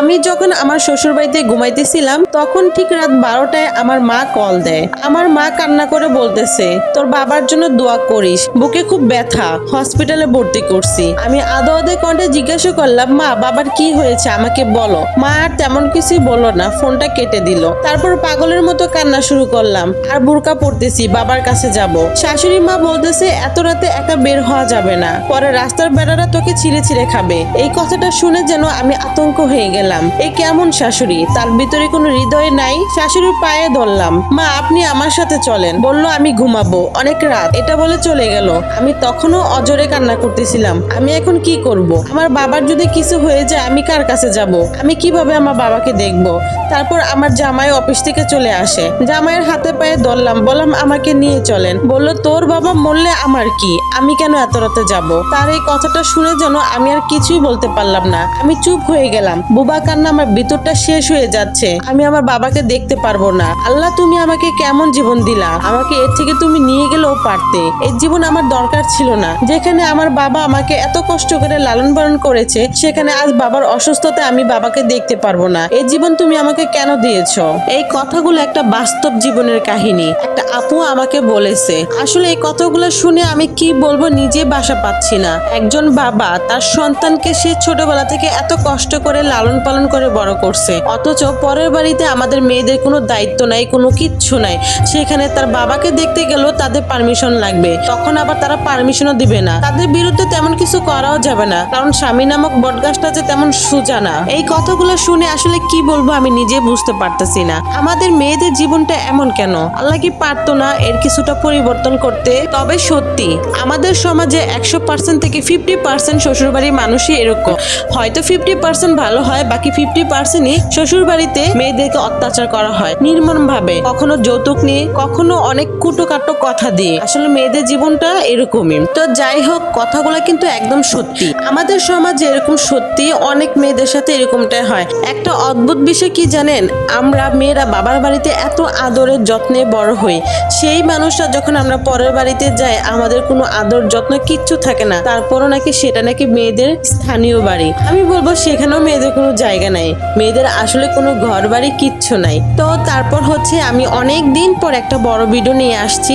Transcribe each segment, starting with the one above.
আমি যখন আমার শ্বশুর বাড়িতে ঘুমাইতেছিলাম, তখন ঠিক রাত বারোটায় আমার মা কল দেয়। আমার মা কান্না করে বলতেছে, তোর বাবার জন্য দোয়া করিস, বুকে খুব ব্যথা হসপিটালে ভর্তি করছি। আমি আদো আদে কণ্ঠে জিজ্ঞাসা করলাম, মা, বাবার কি হয়েছে, আমাকে বলো। মা আর তেমন কিছুই বলল না, ফোনটা কেটে দিল। তারপর পাগলের মতো কান্না শুরু করলাম, আর বুরকা পড়তেছি বাবার কাছে যাব। শাশুড়ি মা বলতেছে, এত রাতে একা বের হওয়া যাবে না, পরে রাস্তার বেড়ারা তোকে ছিঁড়ে ছিঁড়ে খাবে। এই কথাটা শুনে যেন আমি আতঙ্ক হয়ে গেলাম। এই কেমন শাশুড়ি? তার ভিতরে কোনো হৃদয় নাই। শাশুড়ির পায়ে ধরলাম। মা, আপনি আমার সাথে চলেন। বলল, আমি ঘুমাবো। অনেক রাত। এটা বলে চলে গেল। আমি তখনও অজরে কান্না করতেছিলাম। আমি এখন কি করব? আমার বাবার যদি কিছু হয়ে যায়, আমি কার কাছে যাব? আমি কীভাবে আমার বাবাকে দেখব? তারপর আমার জামাই অফিস থেকে চলে আসে। জামাইয়ের হাতে পায়ে ধরলাম। বললাম, আমাকে নিয়ে চলেন। বলল, তোর বাবা মরলে আমার কি? আমি কেন এত রাতে যাব? তার এই কথাটা শুনে যেন আমি আর কিছুই বলতে পারলাম না। আমি চুপ হয়ে গেলাম। বুবা কান্না আমার ভিতরটা শেষ হয়ে যাচ্ছে। আমি আমার বাবাকে দেখতে পারব না। আল্লাহ, তুমি আমাকে কেমন জীবন দিলা? আমাকে এর থেকে তুমি নিয়ে গেলেও পারতে। এই জীবন আমার দরকার ছিল না। যেখানে আমার বাবা আমাকে এত কষ্ট করে লালন পালন করেছে, সেখানে আজ বাবার অসুস্থতা আমি বাবাকে দেখতে পারব না। এই জীবন তুমি আমাকে কেন দিয়েছ? এই কথাগুলো একটা বাস্তব জীবনের কাহিনী। একটা আপু আমাকে বলেছে, আসলে এই কথাগুলো শুনে আমি কি বলব নিজে বাসা পাচ্ছি না। একজন বাবা তার সন্তানকে সে ছোটবেলা থেকে এত কষ্ট করে লালন পালন করে বড় করছে। অথচ পরের বাড়িতে আমাদের মেয়েদের কোনো দায়িত্ব নাই, কোনো কিচ্ছু নাই। সেখানে তার বাবাকে দেখতে গেলেও তাদের পারমিশন লাগবে। তখন আবার তারা পারমিশনও দিবে না। তাদের বিরুদ্ধে তেমন কিছু করাও যাবে না। কারণ স্বামী নামক বটগাছটা যে তেমন সোজা না এই কথাগুলো শুনে আসলে কি বলব আমি নিজে বুঝতে পারতেছি না। আমাদের মেয়েদের জীবনটা এমন কেন? আল্লাহ কি পারতো না এর কিছুটা পরিবর্তন করতে তবে সত্যি, আমাদের সমাজে একশো পার্সেন্ট থেকে ফিফটি পার্সেন্ট শ্বশুরবাড়ির মানুষই এরকম। হয়তো ফিফটি পার্সেন্ট ভালো হয় বাকি ফিফটি পার্সেন্টই শ্বশুর বাড়িতে মেয়েদেরকে অত্যাচার করা হয় নির্মম ভাবে কখনো যৌতুক নিয়ে, কখনো অনেক কুটোকাটো কথা দিয়ে। আসলে মেয়েদের জীবনটা এরকমই। তো যাই হোক, কথাগুলো কিন্তু একদম সত্যি। আমাদের সমাজে এরকম সত্যি অনেক মেয়েদের সাথে এরকমটাই হয়। একটা অদ্ভুত বিষয় কি জানেন? আমরা মেয়েরা বাবার বাড়িতে এত আদরের যত্নে বড় হই। সেই মানুষটা যখন আমরা পরের বাড়িতে যাই, আমাদের কোনো আদর যত্ন কিচ্ছু থাকে না। তারপরও নাকি সেটা নাকি মেয়েদের স্থানীয় বাড়ি। আমি বলব সেখানেও মেয়েদের কোনো জায়গা নাই। মেয়েদের আসলে কোনো ঘর বাড়ি কিচ্ছু নাই। তো তারপর হচ্ছে আমি অনেক দিন পর একটা বড় ভিডিও নিয়ে আসছি।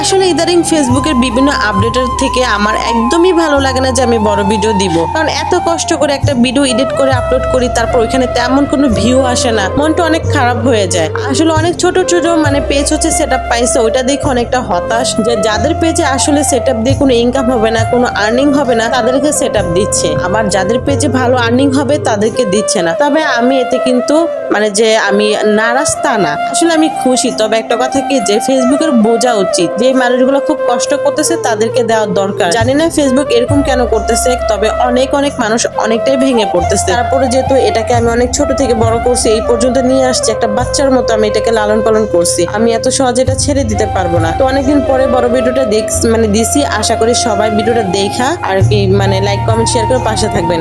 আসলে ইদারিং ফেসবুকের বিভিন্ন আপডেটের থেকে আমার একদমই ভালো লাগে না যে আমি বড় ভিডিও দিব। কারণ এত কষ্ট করে একটা ভিডিও এডিট করে আপলোড করি, তারপর ওইখানে তেমন কোনো ভিউ আসে না। মনটা অনেক খারাপ হয়ে যায়। আসলে অনেক ছোট ছোট মানে পেজ হচ্ছে সেট আপ পাইছে, ওইটা দেখে অনেকটা হতাশ যে যাদের পেজে আসলে সেট আপ দিয়ে কোনো ইনকাম হবে না, কোনো আর্নিং হবে না, তাদেরকে সেট আপ দিচ্ছে। আবার যাদের পেজে ভালো আর্নিং হবে, তাদেরকে দিচ্ছে না। তবে আমি এতে কিন্তু মানে যে আমি নারাজ তা না। আসলে আমি খুশি, তবে একটা কথা কি যে ফেসবুকের বোঝা উচিত। যে মানুষগুলো খুব কষ্ট করতেছে তাদেরকে দেওয়ার দরকার। জানি না ফেসবুক এরকম কেন করতেছে, তবে অনেক অনেক মানুষ অনেকটাই ভেঙে পড়তেছে। তারপরে যেহেতু এটাকে আমি অনেক ছোট থেকে বড় করছি, এই পর্যন্ত নিয়ে আসছি, একটা বাচ্চার মতো আমি এটাকে লালন পালন করছি। আমি এত সহজে এটা ছেড়ে দিতে পারব না। তো অনেকদিন পরে বড় ভিডিওটা দেখ মানে দিছি। আশা করি সবাই ভিডিওটা দেখা, আর কি মানে লাইক কমেন্ট শেয়ার করে পাশে থাকবেন।